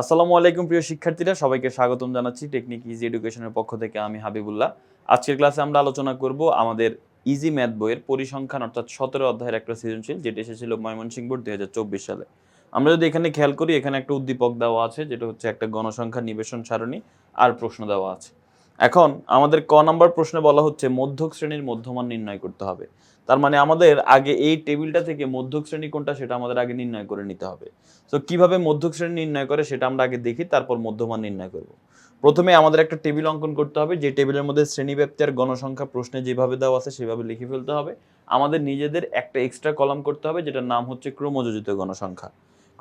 আসসালামু আলাইকুম প্রিয় শিক্ষার্থীরা, সবাইকে স্বাগতম জানাচ্ছি টেকনিক ইজি এডুকেশনের পক্ষ থেকে আমি হাবিবুল্লাহ। আজকের ক্লাসে আমরা আলোচনা করব আমাদের ইজি ম্যাথ বইয়ের পরিসংখ্যান অর্থাৎ সতেরো অধ্যায়ের একটা সৃজনশীল, যেটি এসেছিল ময়মনসিংহ বোর্ড দুই হাজার চব্বিশ সালে। আমরা যদি এখানে খেয়াল করি, এখানে একটা উদ্দীপক দেওয়া আছে, যেটা হচ্ছে একটা গণসংখ্যা নিবেশন সারণী, আর প্রশ্ন দেওয়া আছে। এখন আমাদের ক নম্বর প্রশ্নে বলা হচ্ছে, মধ্যক শ্রেণির মধ্যমান নির্ণয় করতে হবে। তার মানে আমাদের আগে এই টেবিলটা থেকে মধ্যক শ্রেণি কোনটা সেটা আমাদের আগে নির্ণয় করে নিতে হবে। তো কীভাবে মধ্যক শ্রেণি নির্ণয় করে সেটা আমরা আগে দেখি, তারপর মধ্যমান নির্ণয় করব। প্রথমে আমাদের একটা টেবিল অঙ্কন করতে হবে, যে টেবিলের মধ্যে শ্রেণীব্যাপ্তি আর গণসংখ্যা প্রশ্নে যেভাবে দেওয়া আছে সেভাবে লিখে ফেলতে হবে। আমাদের নিজেদের একটা এক্সট্রা কলাম করতে হবে, যেটার নাম হচ্ছে ক্রমযোজিত গণসংখ্যা।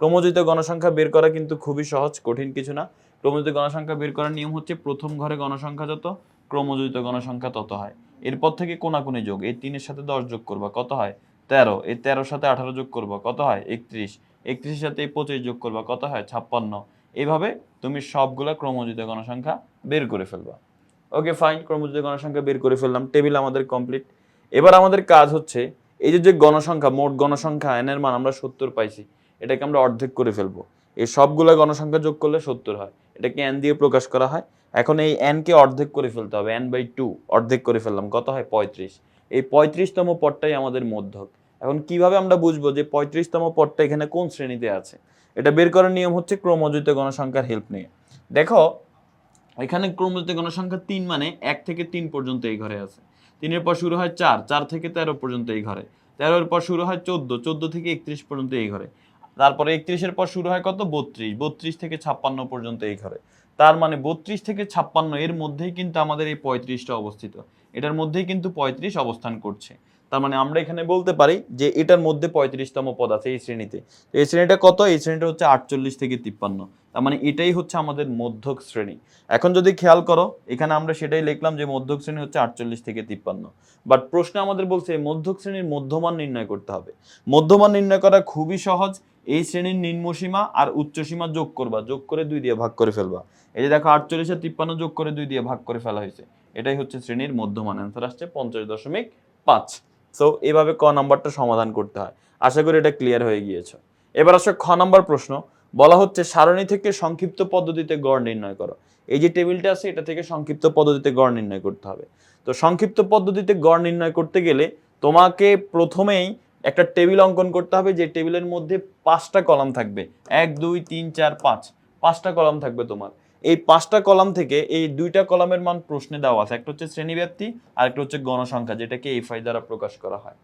ক্রমযোজিত গণসংখ্যা বের করা কিন্তু খুবই সহজ, কঠিন কিছু না। ক্রমযোজিত গণসংখ্যা বের করার নিয়ম হচ্ছে প্রথম ঘরে গণসংখ্যা যত ক্রমযোজিত গণসংখ্যা তত হয়। এরপর থেকে কোনাকুনি যোগ, এই তিনের সাথে দশ যোগ করবা, কত হয়? তেরো, এই তেরোর সাথে আঠারো যোগ করবা, কত হয়? একত্রিশ, একত্রিশের সাথে এই পঁচিশ যোগ করবা, কত হয়? ছাপ্পান্ন। এইভাবে তুমি সবগুলা ক্রমযোজিত গণসংখ্যা বের করে ফেলবা। ওকে, ফাইন ক্রমযোজিত গণসংখ্যা বের করে ফেললাম, টেবিল আমাদের কমপ্লিট। এবার আমাদের কাজ হচ্ছে, এই যে যে গণসংখ্যা, মোট গণসংখ্যা, এন এর মান আমরা সত্তর পাইছি। এটাকে আমরা অর্ধেক করে ফেলব। এই সবগুলা গণসংখ্যা যোগ করলে সত্তর হয়। এটাকে এন দিয়ে প্রকাশ করা হয়। এখন এই এন কে অর্ধেক করে ফেলতে হবে। এন বাই টু অর্ধেক করে ফেললাম। কত হয়? পঁয়ত্রিশ। এই পঁয়ত্রিশতম পদটাই আমাদের মধ্যক। এখন কীভাবে আমরা বুঝব যে পঁয়ত্রিশতম পদটা এখানে কোন শ্রেণীতে আছে? এটা বের করার নিয়ম হচ্ছে ক্রমযোজিত গণসংখ্যার হেল্প নিয়ে। দেখো, এখানে ক্রমযোজিত গণসংখ্যা তিন মানে এক থেকে তিন পর্যন্ত এই ঘরে আছে। তিনের পর শুরু হয় চার চার থেকে তেরো পর্যন্ত এই ঘরে। তেরোর পর শুরু হয় চোদ্দ চোদ্দ থেকে একত্রিশ পর্যন্ত এই ঘরে। তারপরে একত্রিশের পর শুরু হয় কত? বত্রিশ। বত্রিশ থেকে ছাপ্পান্ন পর্যন্ত এই ঘরে। তার মানে বত্রিশ থেকে ছাপ্পান্ন এর মধ্যেই কিন্তু আমাদের এই পঁয়ত্রিশটা অবস্থিত। এটার মধ্যেই কিন্তু পঁয়ত্রিশ অবস্থান করছে। তার মানে আমরা এখানে বলতে পারি যে এটার মধ্যে পঁয়ত্রিশতম পদ আছে এই শ্রেণীতে। এই শ্রেণীটা কত? এই শ্রেণীটা হচ্ছে আটচল্লিশ থেকে তিপ্পান্ন। তার মানে এটাই হচ্ছে আমাদের মধ্যক শ্রেণি। এখন যদি খেয়াল করো, এখানে আমরা সেটাই লিখলাম যে মধ্যক শ্রেণি হচ্ছে আটচল্লিশ থেকে তিপ্পান্ন। বাট প্রশ্নে আমাদের বলছে মধ্যক শ্রেণির মধ্যমান নির্ণয় করতে হবে। মধ্যমান নির্ণয় করা খুবই সহজ। এই শ্রেণির নিম্নসীমা আর উচ্চসীমা যোগ করবা। যোগ করে দুই দিয়ে ভাগ করে ফেলবা। এই যে দেখো, আটচল্লিশ আর তিপ্পান্ন যোগ করে দুই দিয়ে ভাগ করে ফেলা হয়েছে। এটাই হচ্ছে শ্রেণির মধ্যমান অ্যান্সার আসছে পঞ্চাশ দশমিক পাঁচ। সো এভাবে ক নাম্বারটা সমাধান করতে হয়। আশা করি এটা ক্লিয়ার হয়ে গিয়েছে। এবার আসলে খ নাম্বার প্রশ্ন। বলা হচ্ছে সারণী থেকে সংক্ষিপ্ত পদ্ধতিতে গড় নির্ণয় করো। এই যে টেবিলটা আছে, এটা থেকে সংক্ষিপ্ত পদ্ধতিতে গড় নির্ণয় করতে হবে। তো সংক্ষিপ্ত পদ্ধতিতে গড় নির্ণয় করতে গেলে তোমাকে প্রথমেই একটা টেবিল অঙ্কন করতে হবে, যে টেবিলের মধ্যে পাঁচটা কলাম থাকবে। এক, দুই, তিন, চার, পাঁচ। পাঁচটা কলাম থাকবে তোমার। এই পাঁচটা কলাম থেকে এই দুইটা কলামের মান প্রশ্নে দেওয়া আছে। একটা হচ্ছে শ্রেণীব্যাপ্তি আর একটা হচ্ছে গণসংখ্যা, যেটাকে এই ফাই দ্বারা প্রকাশ করা হয়।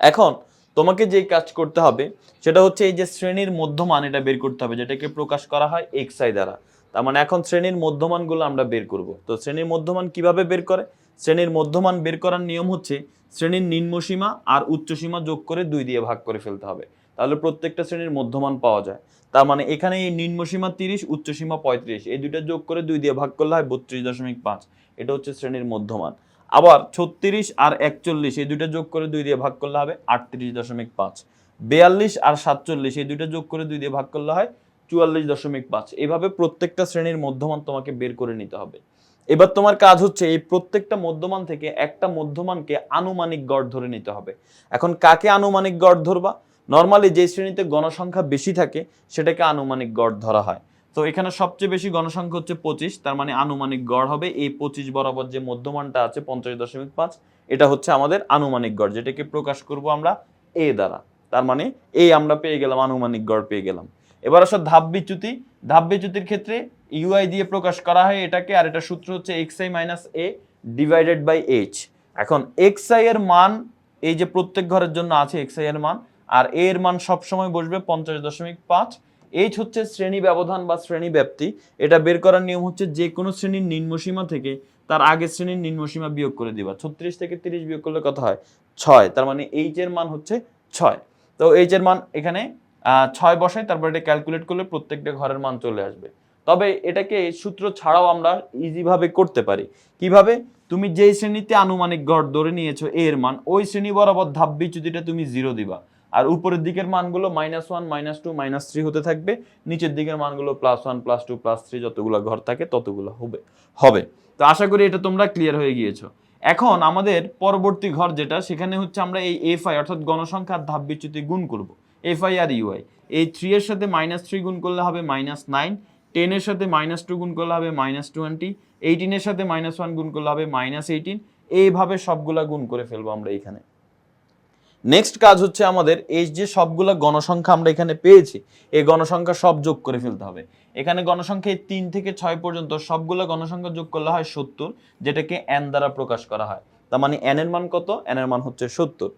এখন তোমাকে যে কাজ করতে হবে, সেটা হচ্ছে এই যে শ্রেণির মধ্যমান এটা বের করতে হবে, যেটাকে প্রকাশ করা হয় এক্স আই দ্বারা। তার মানে এখন শ্রেণির মধ্যমানগুলো আমরা বের করব। তো শ্রেণির মধ্যমান কীভাবে বের করে? শ্রেণির মধ্যমান বের করার নিয়ম হচ্ছে শ্রেণির নিম্নসীমা আর উচ্চসীমা যোগ করে দুই দিয়ে ভাগ করে ফেলতে হবে। তাহলে প্রত্যেকটা শ্রেণির মধ্যমান পাওয়া যায়। তার মানে এখানে এই নিম্নসীমা তিরিশ উচ্চসীমা পঁয়ত্রিশ, এই দুইটা যোগ করে দুই দিয়ে ভাগ করলে হয় বত্রিশ দশমিক পাঁচ। এটা হচ্ছে শ্রেণির মধ্যমান। আবার ছত্রিশ আর একচল্লিশ, এই দুইটা যোগ করে দুই দিয়ে ভাগ করলে হবে আটত্রিশ দশমিক পাঁচ। বেয়াল্লিশ আর সাতচল্লিশ, এই দুইটা যোগ করে দুই দিয়ে ভাগ করলে হয় চুয়াল্লিশ দশমিক পাঁচ। এভাবে প্রত্যেকটা শ্রেণির মধ্যমান তোমাকে বের করে নিতে হবে। এবার তোমার কাজ হচ্ছে এই প্রত্যেকটা মধ্যমান থেকে একটা মধ্যমানকে আনুমানিক গড় ধরে নিতে হবে। এখন কাকে আনুমানিক গড় ধরবা? নর্মালি যে শ্রেণীতে গণসংখ্যা বেশি থাকে, সেটাকে আনুমানিক গড় ধরা হয়। তো এখানে সবচেয়ে বেশি গণসংখ্যা হচ্ছে পঁচিশ, তার মানে আনুমানিক গড় হবে এই পঁচিশ বরাবর যে মধ্যমানটা আছে পঞ্চাশ দশমিক পাঁচ, এটা হচ্ছে আমাদের আনুমানিক গড়, যেটাকে প্রকাশ করব আমরা এ দ্বারা। তার মানে এই আমরা পেয়ে গেলাম, আনুমানিক গড় পেয়ে গেলাম। এবার আসলে ধাপ বিচ্যুতি। ধাপ বিচ্যুতির ক্ষেত্রে ইউআই দিয়ে প্রকাশ করা হয় এটাকে, আর এটা সূত্র হচ্ছে X I minus A divided by H এখন এক্স আই এর মান, এই যে প্রত্যেক ঘরের জন্য আছে এক্স আই এর মান, আর এ এর মান সবসময় বসবে পঞ্চাশ দশমিক পাঁচ এইচ হচ্ছে শ্রেণি ব্যবধান বা শ্রেণি ব্যাপ্তি। এটা বের করার নিয়ম হচ্ছে যে কোনো শ্রেণির নিম্নসীমা থেকে তার আগের শ্রেণির নিম্নসীমা বিয়োগ করে দিবা। ছত্রিশ থেকে তিরিশ বিয়োগ করলে কত হয়? ছয়। তার মানে এইচ এর মান হচ্ছে ছয়। তো এইচ এর মান এখানে ছয় বসাই তারপর এটা ক্যালকুলেট করলে প্রত্যেকটা ঘরের মান চলে আসবে। তবে এটাকে সূত্র ছাড়াও আমরা ইজিভাবে করতে পারি। কীভাবে? তুমি যেই শ্রেণীতে আনুমানিক গড় ধরে নিয়েছো এর মান, ওই শ্রেণি বরাবর ধাপ বিচ্যুতিটা তুমি জিরো দিবা। আর উপরের দিকের মানগুলো minus one minus two minus three হতে থাকবে। নিচের দিকের মানগুলো plus one plus two plus three যতগুলো ঘর থাকে ততগুলো হবে হবে। তো আশা করি এটা তোমরা ক্লিয়ার হয়ে গিয়েছো। এখন আমাদের পরবর্তী ঘর যেটা, সেখানে হচ্ছে আমরা এই এফ আই অর্থাৎ গণসংখ্যার ধাপ বিচ্যুতি গুণ করব। এফ আই আর ইউআই এই থ্রি এর সাথে মাইনাস থ্রি গুণ করলে হবে মাইনাস নাইন টেনের সাথে মাইনাস টু গুণ করলে হবে মাইনাস টোয়েন্টি এইটিনের সাথে মাইনাস ওয়ান গুণ করলে হবে মাইনাস এইটিন এইভাবে সবগুলা গুণ করে ফেলব আমরা এখানে। নেক্সট কাজ হচ্ছে আমাদের এই যে সবগুলো গণসংখ্যা আমরা এখানে পেয়েছি, এই গণসংখ্যা সব যোগ করে ফেলতে হবে। এখানে গণসংখ্যা তিন থেকে ছয় পর্যন্ত সবগুলা গণসংখ্যা যোগ করলে হয় সত্তর, যেটাকে এন দ্বারা প্রকাশ করা হয়। তার মানে এন এর মান কত? এন এর মান হচ্ছে সত্তর।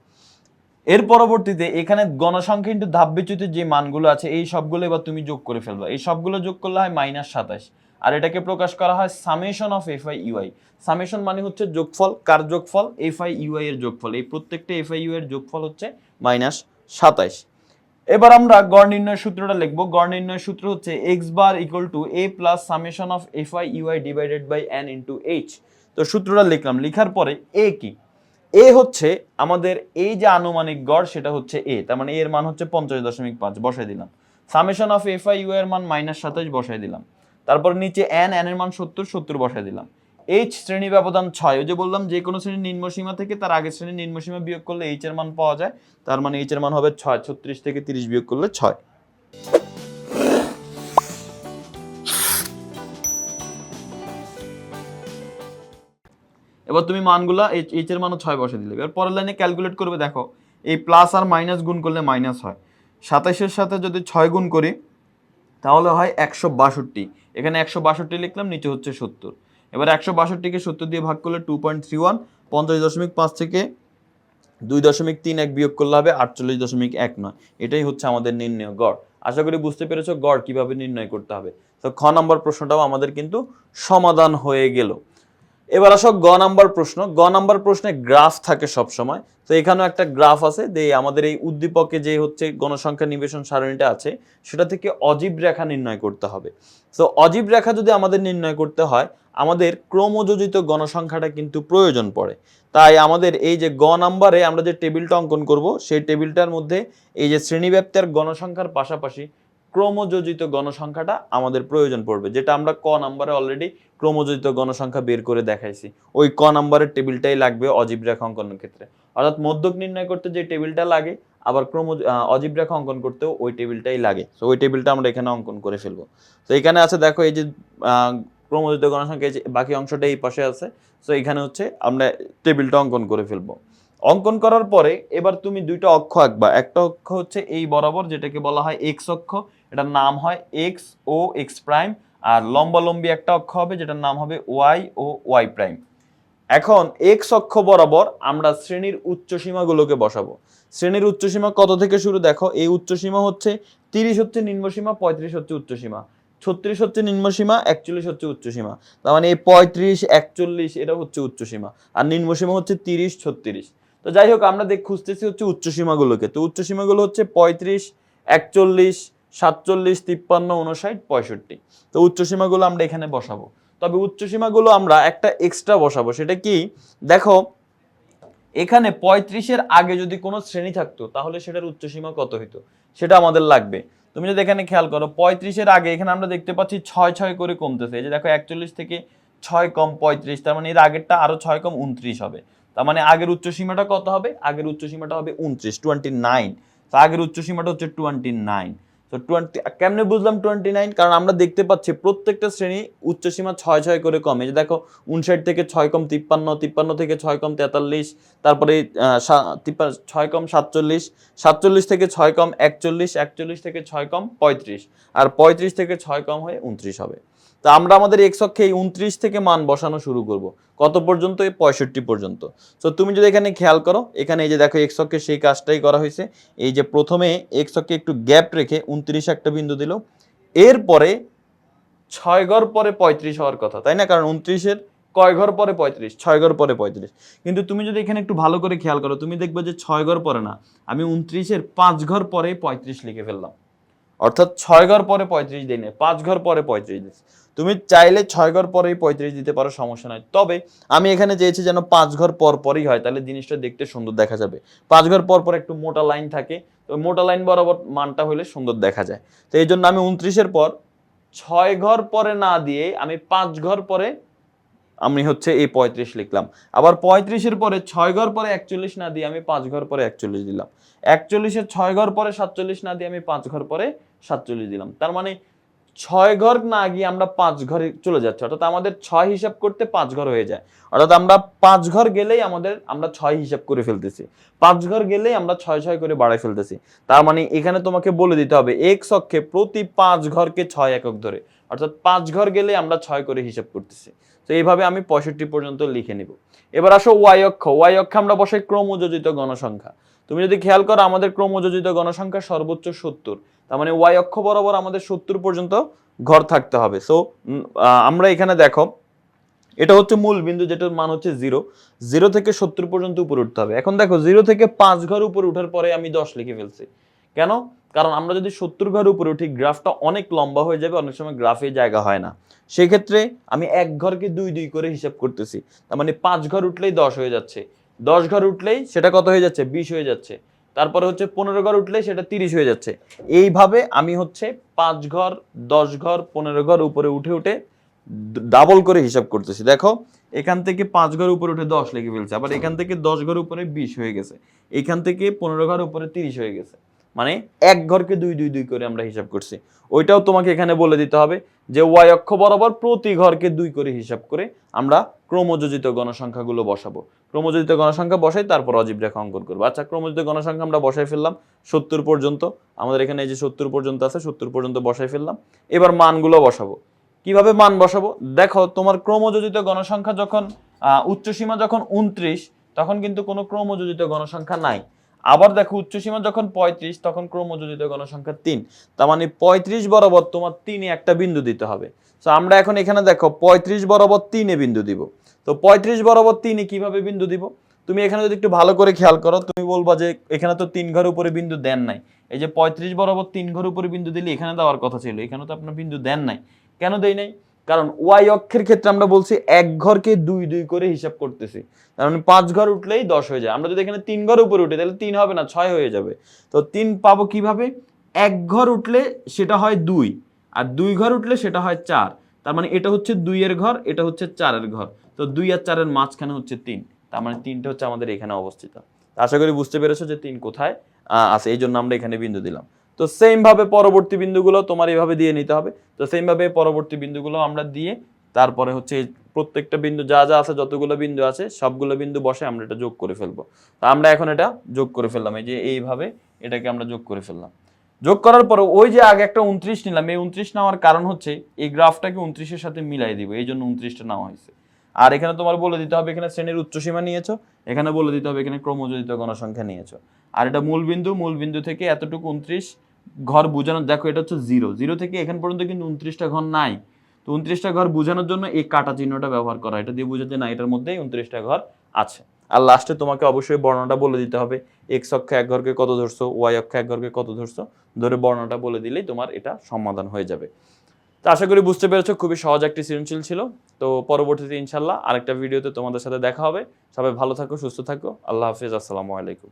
এর পরবর্তীতে এখানে গণসংখ্যা কিন্তু ধাপবিচ্যুতির যে মানগুলো আছে, এই সবগুলো এবার তুমি যোগ করে ফেলবা। এই সবগুলো যোগ করলে হয় মাইনাস সাতাশ। আর এটাকে প্রকাশ করা হয় summation of F I U I. Summation মানে হচ্ছে যোগফল, কার যোগফল? এফ আই ইউআই এর যোগফল। এই প্রত্যেকটা এফ আই এর যোগফল হচ্ছে মাইনাস সাতাইশ। এবার আমরা গড় নির্ণয় সূত্রটা লিখব। গড় নির্ণয় সূত্র হচ্ছে X bar equal to A plus summation of F I U I divided by N into H তো সূত্রটা লিখলাম। লিখার পরে এ কি? এ হচ্ছে আমাদের এই যে আনুমানিক গড়, সেটা হচ্ছে এ তার মানে এর মান হচ্ছে পঞ্চাশ দশমিক পাঁচ। বসাই দিলাম। Summation of F I U এর মান মাইনাস সাতাশ বসাই দিলাম। তারপর নিচে এন এন এর মান সত্তর সত্তর বসাই দিলাম। এইচ শ্রেণি ব্যবধান ছয়, ওই যে বললাম যে কোনো শ্রেণির নিম্নসীমা থেকে তার আগের শ্রেণির নিম্নসীমা বিয়োগ করলে এইচ এর মান পাওয়া যায়, তার মানে এইচ এর মান হবে ছয়, ছত্রিশ থেকে তিরিশ বিয়োগ করলে ছয়। এবার তুমি মানগুলা এইচ এর মানও ছয় বসে দিলে। এবার পরের লাইনে ক্যালকুলেট করবে, দেখো, এই প্লাস আর মাইনাস গুণ করলে মাইনাস হয়। সাতাশের সাথে যদি ছয় গুণ করি তাহলে হয় একশো বাষট্টি। এখানে একশো বাষট্টি লিখলাম, নিচে হচ্ছে সত্তর। এবার একশো বাষট্টিকে সত্তর দিয়ে ভাগ করলে টু পয়েন্ট থ্রি ওয়ান পঞ্চাশ দশমিক পাঁচ থেকে দুই দশমিক তিন এক বিয়োগ করলে হবে আটচল্লিশ দশমিক এক নয়। এটাই হচ্ছে আমাদের নির্ণয় গড়। আশা করি বুঝতে পেরেছ গড় কীভাবে নির্ণয় করতে হবে। তো খ নম্বর প্রশ্নটাও আমাদের কিন্তু সমাধান হয়ে গেল। এবার আসো গ নাম্বার প্রশ্ন। গ নাম্বার প্রশ্নে গ্রাফ থাকে সব সময় তো এখানেও একটা গ্রাফ আছে যে আমাদের এই উদ্দীপকে যে হচ্ছে গণসংখ্যা নিবেশন সারণীটা আছে, সেটা থেকে অজীব রেখা নির্ণয় করতে হবে। তো অজীব রেখা যদি আমাদের নির্ণয় করতে হয়, আমাদের ক্রমযোজিত গণসংখ্যাটা কিন্তু প্রয়োজন পড়ে। তাই আমাদের এই যে গ নাম্বারে আমরা যে টেবিলটা অঙ্কন করব, সেই টেবিলটার মধ্যে এই যে শ্রেণীব্যাপ্তি আর গণসংখ্যার পাশাপাশি ক্রমযোজিত গণসংখ্যাটা আমাদের প্রয়োজন পড়বে, যেটা আমরা ক নাম্বারে অলরেডি ক্রমযোজিত গণসংখ্যা বের করে দেখাইছি। ওই ক নাম্বারের টেবিলটাই লাগবে অজীব রেখা অঙ্কনের ক্ষেত্রে। অর্থাৎ মধ্যক নির্ণয় করতে যে টেবিলটা লাগে, আবার ক্রম অজীব রেখা অঙ্কন করতেও ওই টেবিলটাই লাগে। তো ওই টেবিলটা আমরা এখানে অঙ্কন করে ফেলব। তো এখানে আছে দেখো এই যে ক্রমযোজিত গণসংখ্যা বাকি অংশটা এই পাশে আছে। তো এখানে হচ্ছে আমরা টেবিলটা অঙ্কন করে ফেলব। অঙ্কন করার পরে এবার তুমি দুইটা অক্ষ আঁকবা। একটা অক্ষ হচ্ছে এই বরাবর, যেটাকে বলা হয় এক্স অক্ষ এটার নাম হয় এক্স ও এক্স প্রাইম আর লম্বালম্বি একটা অক্ষ হবে, যেটার নাম হবে ওয়াই ও ওয়াই প্রাইম এখন এক্স অক্ষ বরাবর আমরা শ্রেণির উচ্চসীমাগুলোকে বসাবো। শ্রেণির উচ্চসীমা কত থেকে শুরু? দেখো, এই উচ্চসীমা হচ্ছে তিরিশ হচ্ছে নিম্নসীমা পঁয়ত্রিশ হচ্ছে উচ্চসীমা ছত্রিশ হচ্ছে নিম্নসীমা একচল্লিশ হচ্ছে উচ্চসীমা তার মানে এই পঁয়ত্রিশ, একচল্লিশ, এটা হচ্ছে উচ্চসীমা আর নিম্নসীমা হচ্ছে তিরিশ, ছত্রিশ। তো যাই হোক, আমরা দেখ খুঁজতেছি হচ্ছে উচ্চসীমাগুলোকে তো উচ্চসীমাগুলো হচ্ছে পঁয়ত্রিশ, একচল্লিশ সাতচল্লিশ, তিপ্পান্ন উনষাট পঁয়ষট্টি। তো উচ্চসীমাগুলো আমরা এখানে বসাবো। তবে উচ্চসীমাগুলো আমরা একটা এক্সট্রা বসাবো। সেটা কি? দেখো, এখানে পঁয়ত্রিশের আগে যদি কোনো শ্রেণি থাকতো, তাহলে সেটার উচ্চসীমা কত হইতো? সেটা আমাদের লাগবে। তুমি যদি এখানে খেয়াল করো, পঁয়ত্রিশের আগে এখানে আমরা দেখতে পাচ্ছি ছয় ছয় করে কমতেছে। এই যে দেখো, একচল্লিশ থেকে ছয় কম পঁয়ত্রিশ, তার মানে এর আগেরটা আরও ছয় কম উনত্রিশ হবে। তার মানে আগের উচ্চসীমাটা কত হবে? আগের উচ্চসীমাটা হবে উনত্রিশ টোয়েন্টি নাইন। তো আগের উচ্চসীমাটা হচ্ছে টোয়েন্টি নাইন। তো টোয়েন্টি কেমনে বুঝলাম টোয়েন্টি নাইন কারণ আমরা দেখতে পাচ্ছি প্রত্যেকটা শ্রেণি উচ্চসীমা ছয় ছয় করে কমে। যে দেখো উনষাট থেকে ছয় কম তিপ্পান্ন তিপ্পান্ন থেকে ছয় কম তেতাল্লিশ, তারপরে ছয় কম সাতচল্লিশ সাতচল্লিশ থেকে ছয় কম একচল্লিশ একচল্লিশ থেকে ছয় কম পঁয়ত্রিশ, আর পঁয়ত্রিশ থেকে ছয় কম হয়ে উনত্রিশ হবে। তো আমরা আমাদের এক্স অক্ষে এই উনত্রিশ থেকে মান বসানো শুরু করব। কত পর্যন্ত? এই পঁয়ষট্টি পর্যন্ত। তো তুমি যদি এখানে খেয়াল করো, এখানে এই যে দেখো এক্স অক্ষে সেই কাজটাই করা হয়েছে। এই যে প্রথমে এক্স অক্ষে একটু গ্যাপ রেখে উনত্রিশ একটা বিন্দু দিল। এরপরে ছয় ঘর পরে পঁয়ত্রিশ হওয়ার কথা, তাই না? কারণ উনত্রিশের কয় ঘর পরে পঁয়ত্রিশ? ছয় ঘর পরে পঁয়ত্রিশ। কিন্তু তুমি যদি এখানে একটু ভালো করে খেয়াল করো, তুমি দেখবে যে ছয় ঘর পরে না, আমি উনত্রিশের পাঁচ ঘর পরে পঁয়ত্রিশ লিখে ফেললাম। অর্থাৎ ছয় ঘর পরে পঁয়ত্রিশ দিই না পাঁচ ঘর পরে পঁয়ত্রিশ দিচ্ছি তুমি চাইলে ছয় ঘর পরেই পঁয়ত্রিশ দিতে পারো, সমস্যা নাই। তবে আমি এখানে চেয়েছি যেন পাঁচ ঘর পর পরই হয়, তাহলে জিনিসটা দেখতে সুন্দর দেখা যাবে। পাঁচ ঘর পর পর একটু মোটা লাইন থাকে, তো মোটা লাইন বরাবর মানটা হলে সুন্দর দেখা যায়। তো এই জন্য আমি উনত্রিশের পর ছয় ঘর পরে না দিয়ে আমি পাঁচ ঘর পরে আমি হচ্ছে এই পঁয়ত্রিশ লিখলাম। আবার পঁয়ত্রিশের পরে ছয় ঘর পরে একচল্লিশ না দিয়ে আমি পাঁচ ঘর পরে একচল্লিশ দিলাম। একচল্লিশের ছয় ঘর পরে সাতচল্লিশ না দিয়ে আমি পাঁচ ঘর পরে সাতচল্লিশ দিলাম। তার মানে ছয় ঘর না গিয়ে আমরা পাঁচ ঘরে চলে যাচ্ছি। অর্থাৎ আমাদের ছয় হিসাব করতে পাঁচ ঘর হয়ে যায়। অর্থাৎ আমরা পাঁচ ঘর গেলেই আমাদের, আমরা ছয় হিসাব করে ফেলতেছি। পাঁচ ঘর গেলেই আমরা ছয় ছয় করে বাড়াই ফেলতেছি। তার মানে এখানে তোমাকে বলে দিতে হবে এক্স অক্ষে প্রতি পাঁচ ঘরকে ছয় একক ধরে। অর্থাৎ পাঁচ ঘর গেলে আমরা ছয় করে হিসাব করতেছি। তো এইভাবে আমি পঁয়ষট্টি পর্যন্ত লিখে নিব। এবার আসো ওয়াই অক্ষ। ওয়াই অক্ষে আমরা বসাই ক্রমযোজিত গণসংখ্যা। তুমি যদি খেয়াল করো, আমাদের ক্রমযোজিত গণসংখ্যা সর্বোচ্চ সত্তর। তার মানে ওয়াই অক্ষ বরাবর আমাদের সত্তর পর্যন্ত ঘর থাকতে হবে। সো আমরা এখানে দেখো, এটা হচ্ছে মূল বিন্দু, যেটার মান হচ্ছে জিরো জিরো থেকে সত্তর পর্যন্ত উপরে উঠতে হবে। এখন দেখো জিরো থেকে পাঁচ ঘর উপরে উঠার পরে আমি দশ লিখে ফেলছি। কেন? কারণ আমরা যদি সত্তর ঘর উপরে উঠি, গ্রাফটা অনেক লম্বা হয়ে যাবে, অনেক সময় গ্রাফে জায়গা হয় না। সেক্ষেত্রে আমি এক ঘরকে দুই দুই করে হিসাব করতেছি। তার মানে পাঁচ ঘর উঠলেই দশ হয়ে যাচ্ছে। দশ ঘর উঠলেই সেটা কত হয়ে যাচ্ছে? বিশ হয়ে যাচ্ছে। তারপরে হচ্ছে পনেরো ঘর উঠলে সেটা তিরিশ হয়ে যাচ্ছে। এইভাবে আমি হচ্ছে পাঁচ ঘর, দশ ঘর, পনেরো ঘর উপরে উঠে উঠে ডাবল করে হিসাব করতেছি। দেখো, এখান থেকে পাঁচ ঘর উপরে উঠে দশ লিখে ফেলছে, আবার এখান থেকে দশ ঘর উপরে বিশ হয়ে গেছে। এখান থেকে পনেরো ঘর উপরে তিরিশ হয়ে গেছে। মানে এক ঘরকে দুই দুই দুই করে আমরা হিসাব করছি। ওইটাও তোমাকে এখানে বলে দিতে হবে যে ওয়াই অক্ষ বরাবর প্রতি ঘরকে দুই করে হিসাব করে আমরা ক্রমযোজিত গণসংখ্যাগুলো বসাবো। ক্রমযোজিত গণসংখ্যা বসাই, তারপর অজীব রেখা অঙ্কন করব। আচ্ছা ক্রমযোজিত গণসংখ্যা আমরা বসাই ফেললাম সত্তর পর্যন্ত। আমাদের এখানে এই যে সত্তর পর্যন্ত আছে, সত্তর পর্যন্ত বসাই ফেললাম। এবার মানগুলো বসাবো। কীভাবে মান বসাবো? দেখো, তোমার ক্রমযোজিত গণসংখ্যা যখন উচ্চসীমা যখন উনত্রিশ, তখন কিন্তু কোনো ক্রমযোজিত গণসংখ্যা নাই। আবার দেখো, উচ্চসীমা যখন পঁয়ত্রিশ, তখন ক্রমযোজিত গণসংখ্যা তিন। তার মানে পঁয়ত্রিশ বরাবর তোমার তিনে একটা বিন্দু দিতে হবে। তো আমরা এখন এখানে দেখো, পঁয়ত্রিশ বরাবর তিনে বিন্দু দিব। তো পঁয়ত্রিশ বরাবর তিনে কীভাবে বিন্দু দিব? তুমি এখানে যদি একটু ভালো করে খেয়াল করো, তুমি বলবা যে এখানে তো তিন ঘর উপরে বিন্দু দেন নাই। এই যে পঁয়ত্রিশ বরাবর তিন ঘর উপরে বিন্দু দিলে এখানে দেওয়ার কথা ছিল এখানে তো আপনার বিন্দু দেন নাই। কেন দেই নাই? কারণ ওয়াই অক্ষের ক্ষেত্রে আমরা বলছি এক ঘরকে দুই দুই করে হিসাব করতেছি। তার মানে পাঁচ ঘর উঠলেই দশ হয়ে যায়। আমরা যদি এখানে তিন ঘর উপরে উঠি, তাহলে তিন হবে না, ছয় হয়ে যাবে। তো তিন পাবো কীভাবে? এক ঘর উঠলে সেটা হয় দুই, আর দুই ঘর উঠলে সেটা হয় চার। তার মানে এটা হচ্ছে দুইয়ের ঘর, এটা হচ্ছে চারের ঘর। তো দুই আর চারের মাঝখানে হচ্ছে তিন। তার মানে তিনটা হচ্ছে আমাদের এখানে অবস্থিত। আশা করি বুঝতে পেরেছ যে তিন কোথায়? আছে, এই জন্য আমরা এখানে বিন্দু দিলাম। তো সেম ভাবে পরবর্তী বিন্দুগুলো তোমার এইভাবে দিয়ে নিতে হবে। তো সেম ভাবে পরবর্তী বিন্দুগুলো আমরা দিয়ে তারপরে হচ্ছে প্রত্যেকটা বিন্দু যা যা আছে, যতগুলো বিন্দু আছে, সবগুলো বিন্দু বসে আমরা এটা যোগ করে ফেলব। তা আমরা এখন এটা যোগ করে ফেললাম। এই যে এইভাবে এটাকে আমরা যোগ করে ফেললাম। যোগ করার পরে ওই যে আগে একটা উনত্রিশ নিলাম। এই উনত্রিশ নেওয়ার কারণ হচ্ছে এই গ্রাফটাকে উনত্রিশের সাথে মিলাই দিব। এই জন্য উনত্রিশটা নেওয়া হয়েছে। আর এখানে তোমার বলে দিতে হবে, এখানে শ্রেণির উচ্চসীমা নিয়েছো, এখানে বলে দিতে হবে, এখানে ক্রমযোজিত গণসংখ্যা নিয়েছো। আর এটা মূল বিন্দু মূল বিন্দু থেকে এতটুকু উনত্রিশ ঘর বোঝানো, দেখো এটা হচ্ছে জিরো। জিরো থেকে এখান পর্যন্ত কিন্তু উনত্রিশটা ঘর নাই। তো উনত্রিশটা ঘর বোঝানোর জন্য এই কাটা চিহ্নটা ব্যবহার করা, এটা দিয়ে বোঝাতে না, এটার মধ্যেই উনত্রিশটা ঘর আছে। আর লাস্টে তোমাকে অবশ্যই বর্ণটা বলে দিতে হবে এক্স অক্ষে এক ঘরকে কত ধরছো ওয়াই অক্ষে এক ঘরকে কত ধরছো, ধরে বর্ণটা বলে দিলেই তোমার এটা সমাধান হয়ে যাবে। তো আশা করি বুঝতে পেরেছ, খুবই সহজ একটি সৃজনশীল ছিল। তো পরবর্তীতে ইনশাল্লাহ আরেকটা ভিডিওতে তোমাদের সাথে দেখা হবে। সবাই ভালো থাকো, সুস্থ থাকো। আল্লাহ হাফিজ, আসসালামু আলাইকুম।